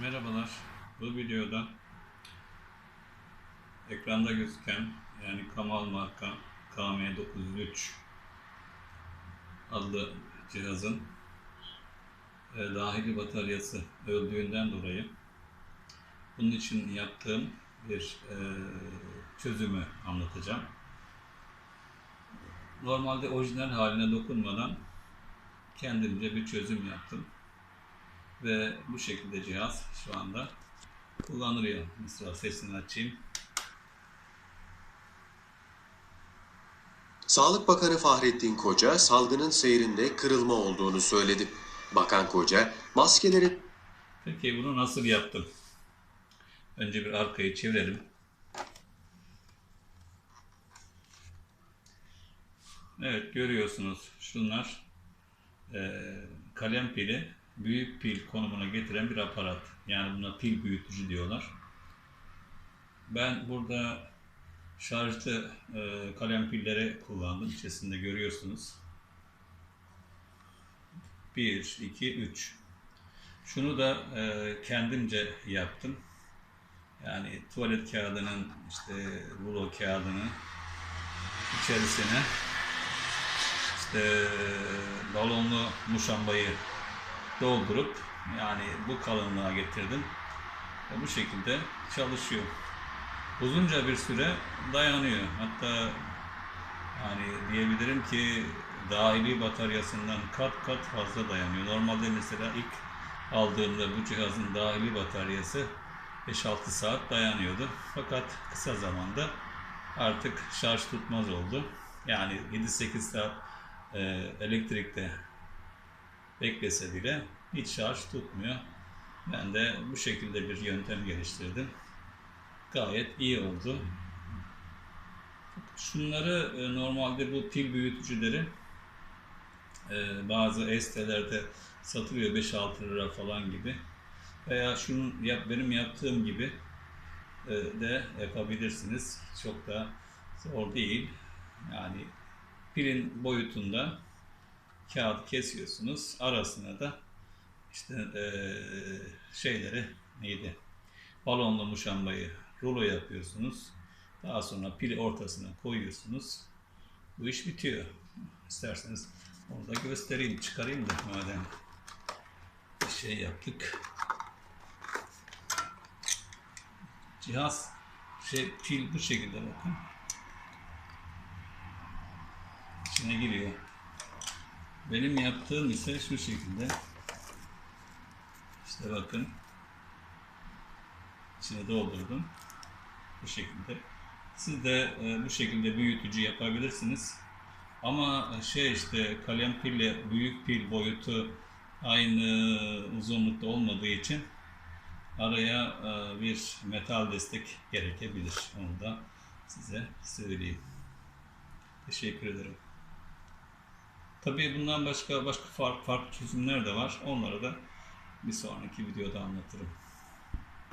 Merhabalar. Bu videoda ekranda gözüken yani Kamal marka KM903 adlı cihazın e, dahili bataryası öldüğünden dolayı bunun için yaptığım bir e, çözümü anlatacağım. Normalde orijinal haline dokunmadan kendimce bir çözüm yaptım. Ve bu şekilde cihaz şu anda kullanılıyor. Mesela sesini açayım. Sağlık Bakanı Fahrettin Koca salgının seyrinde kırılma olduğunu söyledi. Bakan Koca maskeleri Peki bunu nasıl yaptım? Önce bir arkayı çevirelim. Evet görüyorsunuz şunlar eee, kalem pili büyük pil konumuna getiren bir aparat. Yani buna pil büyütücü diyorlar. Ben burada şarjlı eee, kalem pilleri kullandım. İçerisinde görüyorsunuz. 1, 2, 3. Şunu da e, kendimce yaptım. Yani tuvalet kağıdının işte rulo kağıdını içerisine işte balonlu muşambayı doldurup yani bu kalınlığa getirdim. Ve bu şekilde çalışıyor. Uzunca bir süre dayanıyor. Hatta yani diyebilirim ki dahili bataryasından kat kat fazla dayanıyor. Normalde mesela ilk aldığımda bu cihazın dahili bataryası 5-6 saat dayanıyordu. Fakat kısa zamanda artık şarj tutmaz oldu. Yani 7-8 saat e, elektrikte beklese bile hiç şarj tutmuyor. Ben de bu şekilde bir yöntem geliştirdim. Gayet iyi oldu. Şunları e, normalde bu pil büyütücüleri e, bazı sitelerde satılıyor 5-6 lira falan gibi. Veya şunun yap, benim yaptığım gibi e, de yapabilirsiniz. Çok da zor değil. Yani pilin boyutunda kağıt kesiyorsunuz. Arasına da işte e, şeyleri neydi? Balonlu muşambayı rulo yapıyorsunuz. Daha sonra pili ortasına koyuyorsunuz. Bu iş bitiyor. İsterseniz onu da göstereyim, çıkarayım da madem bir şey yaptık. Cihaz şey pil bu şekilde bakın. İçine giriyor. Benim yaptığım ise şu şekilde. İşte bakın. İçine doldurdum. Bu şekilde. Siz de e, bu şekilde büyütücü yapabilirsiniz. Ama şey işte kalem pille büyük pil boyutu aynı uzunlukta olmadığı için araya e, bir metal destek gerekebilir. Onu da size söyleyeyim. Teşekkür ederim. Tabii bundan başka başka farklı, çözümler de var. Onları da bir sonraki videoda anlatırım.